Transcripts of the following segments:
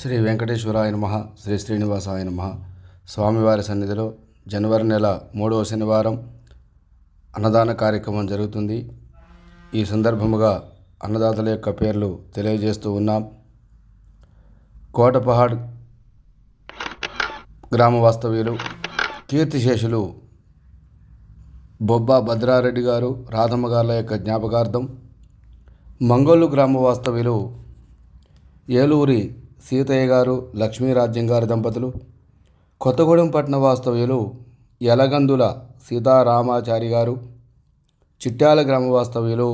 శ్రీ వెంకటేశ్వరాయ నమ శ్రీ శ్రీనివాసాయ నమ. స్వామివారి సన్నిధిలో జనవరి నెల మూడవ శనివారం అన్నదాన కార్యక్రమం జరుగుతుంది. ఈ సందర్భముగా అన్నదాతల యొక్క పేర్లు తెలియజేస్తూ ఉన్నాం. కోటపహాడ్ గ్రామ వాస్తవ్యులు కీర్తిశేషులు బొబ్బా భద్రారెడ్డి గారు రాధమ్మ గారుల యొక్క జ్ఞాపకార్థం మంగోలు గ్రామ వాస్తవ్యులు ఏలూరి సీతయ్య గారు లక్ష్మీరాజ్యం గారి దంపతులు కొత్తగూడెం పట్టణ వాస్తవ్యులు యలగందుల సీతారామాచారి గారు చిట్యాల గ్రామ వాస్తవ్యులు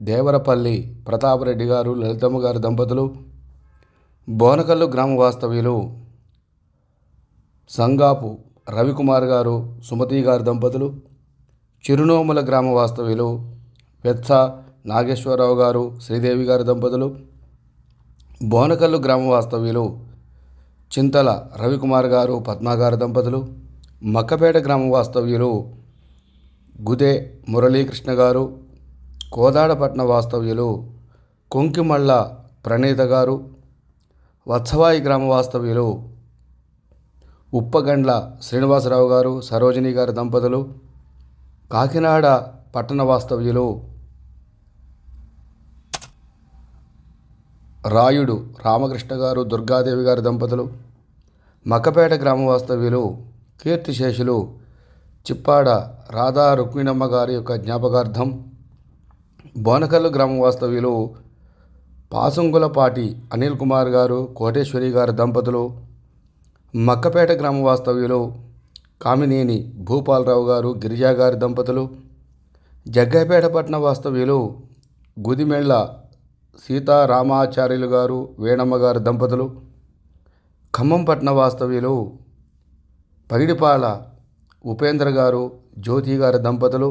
దేవరపల్లి ప్రతాపరెడ్డి గారు లలితమ్మ గారి దంపతులు బోనకల్లు గ్రామ వాస్తవ్యులు సంగాపు రవికుమార్ గారు సుమతి గారి దంపతులు చిరునోముల గ్రామ వాస్తవ్యులు వెత్స నాగేశ్వరరావు గారు శ్రీదేవి గారి దంపతులు బోనకల్లు గ్రామ వాస్తవ్యులు చింతల రవికుమార్ గారు పద్మాగార దంపతులు మక్కపేట గ్రామ వాస్తవ్యులు గుదే మురళీకృష్ణ గారు కోదాడపట్న వాస్తవ్యులు కొంకిమళ్ళ ప్రణీత గారు వత్సవాయి గ్రామ వాస్తవ్యులు ఉప్పగండ్ల శ్రీనివాసరావు గారు సరోజిని గారి దంపతులు కాకినాడ పట్టణ వాస్తవ్యులు రాయుడు రామకృష్ణ గారు దుర్గాదేవి గారి దంపతులు. మక్కపేట గ్రామ వాస్తవ్యులు కీర్తిశేషులు చిప్పాడ రాధా రుక్మిణమ్మ గారి యొక్క జ్ఞాపకార్థం బోనకల్లు గ్రామ వాస్తవ్యులు పాసుంగులపాటి అనిల్ కుమార్ గారు కోటేశ్వరి గారి దంపతులు. మక్కపేట గ్రామ వాస్తవ్యులు కామినేని భూపాలరావు గారు గిరిజా గారి దంపతులు. జగ్గైపేట పట్టణ వాస్తవ్యులు గుదిమెళ్ళ సీతారామాచార్యులు గారు వేణమ్మ గారి దంపతులు ఖమ్మం పట్టణ వాస్తవ్యులు పగిడిపాల ఉపేంద్ర గారు జ్యోతి గారి దంపతులు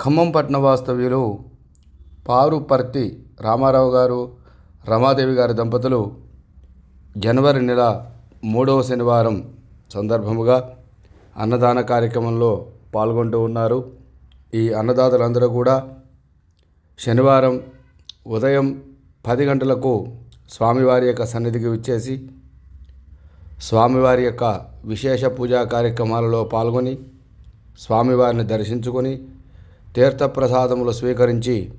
ఖమ్మం పట్టణ వాస్తవ్యులు పారుపర్తి రామారావు గారు రమాదేవి గారి దంపతులు. జనవరి నెల మూడవ శనివారం సందర్భముగా అన్నదాన కార్యక్రమంలో పాల్గొంటూ ఉన్నారు. ఈ అన్నదాతలందరూ కూడా శనివారం ఉదయం పది గంటలకు స్వామివారి యొక్క సన్నిధికి విచ్చేసి స్వామివారి యొక్క విశేష పూజా కార్యక్రమాలలో పాల్గొని స్వామివారిని దర్శించుకొని తీర్థప్రసాదములు స్వీకరించి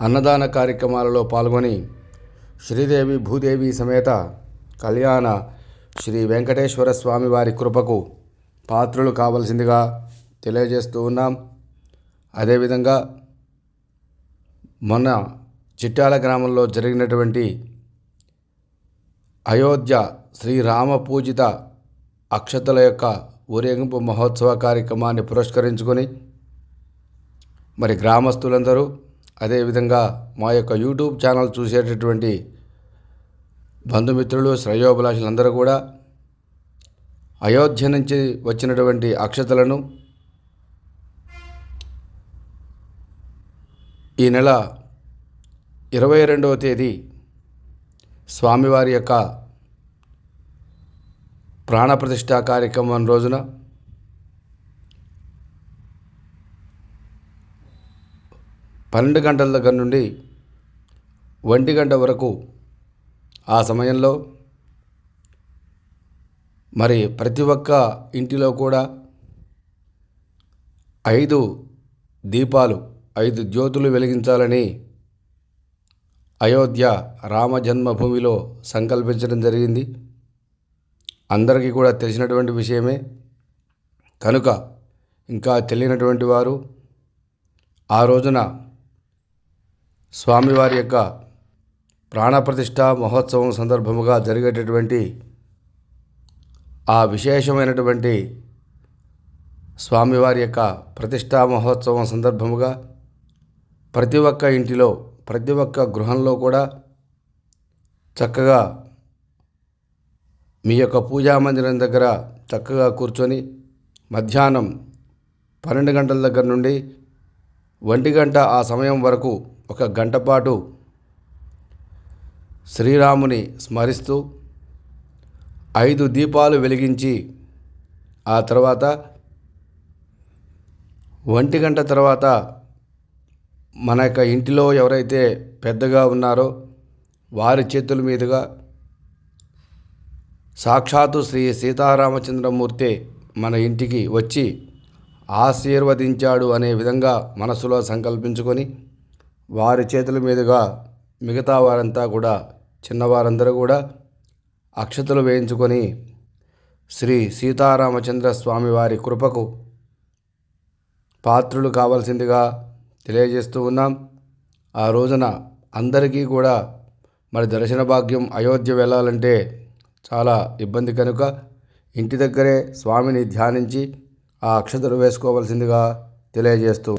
అన్నదాన కార్యక్రమాలలో పాల్గొని శ్రీదేవి భూదేవి సమేత కళ్యాణ శ్రీ వెంకటేశ్వర స్వామి వారి కృపకు పాత్రులు కావలసిందిగా తెలియజేస్తూ ఉన్నాం. అదేవిధంగా మొన్న చిట్టాల గ్రామంలో జరిగినటువంటి అయోధ్య శ్రీరామ పూజిత అక్షతల యొక్క ఊరేగింపు మహోత్సవ కార్యక్రమాన్ని పురస్కరించుకొని మరి గ్రామస్తులందరూ అదేవిధంగా మా యొక్క యూట్యూబ్ ఛానల్ చూసేటటువంటి బంధుమిత్రులు శ్రేయోభిలాషులందరూ కూడా అయోధ్య నుంచి వచ్చినటువంటి అక్షతలను ఈ నెల ఇరవై రెండవ తేదీ స్వామివారి యొక్క ప్రాణప్రతిష్ఠ కార్యక్రమం రోజున పన్నెండు గంటల దగ్గర నుండి ఒంటి గంట వరకు ఆ సమయంలో మరి ప్రతి ఒక్క ఇంటిలో కూడా ఐదు దీపాలు ఐదు జ్యోతులు వెలిగించాలని అయోధ్య రామజన్మభూమిలో సంకల్పించడం జరిగింది. అందరికీ కూడా తెలిసినటువంటి విషయమే. కనుక ఇంకా తెలియనటువంటి వారు ఆ రోజున స్వామివారి యొక్క ప్రాణప్రతిష్ఠ మహోత్సవం సందర్భముగా జరిగేటటువంటి ఆ విశేషమైనటువంటి స్వామివారి యొక్క ప్రతిష్టా మహోత్సవం సందర్భముగా ప్రతి ఒక్క ఇంటిలో ప్రతి ఒక్క గృహంలో కూడా చక్కగా మీ యొక్క పూజా మందిరం దగ్గర చక్కగా కూర్చొని మధ్యాహ్నం పన్నెండు గంటల దగ్గర నుండి ఒంటి గంట ఆ సమయం వరకు ఒక గంట పాటు శ్రీరాముని స్మరిస్తూ ఐదు దీపాలు వెలిగించి ఆ తర్వాత ఒంటి గంట తర్వాత మన యొక్క ఇంటిలో ఎవరైతే పెద్దగా ఉన్నారో వారి చేతుల మీదుగా సాక్షాత్తు శ్రీ సీతారామచంద్రమూర్తి మన ఇంటికి వచ్చి ఆశీర్వదించాడు అనే విధంగా మనసులో సంకల్పించుకొని వారి చేతుల మీదుగా మిగతా వారంతా కూడా చిన్నవారందరూ కూడా అక్షతలు వేయించుకొని శ్రీ సీతారామచంద్ర స్వామి వారి కృపకు పాత్రులు కావాల్సిందిగా తెలియజేస్తూ ఉన్నాం. ఆ రోజున అందరికీ కూడా మరి దర్శన భాగ్యం అయోధ్య వెళ్ళాలంటే చాలా ఇబ్బంది కనుక ఇంటి దగ్గరే స్వామిని ధ్యానించి ఆ అక్షతలు వేసుకోవాల్సిందిగా తెలియజేస్తూ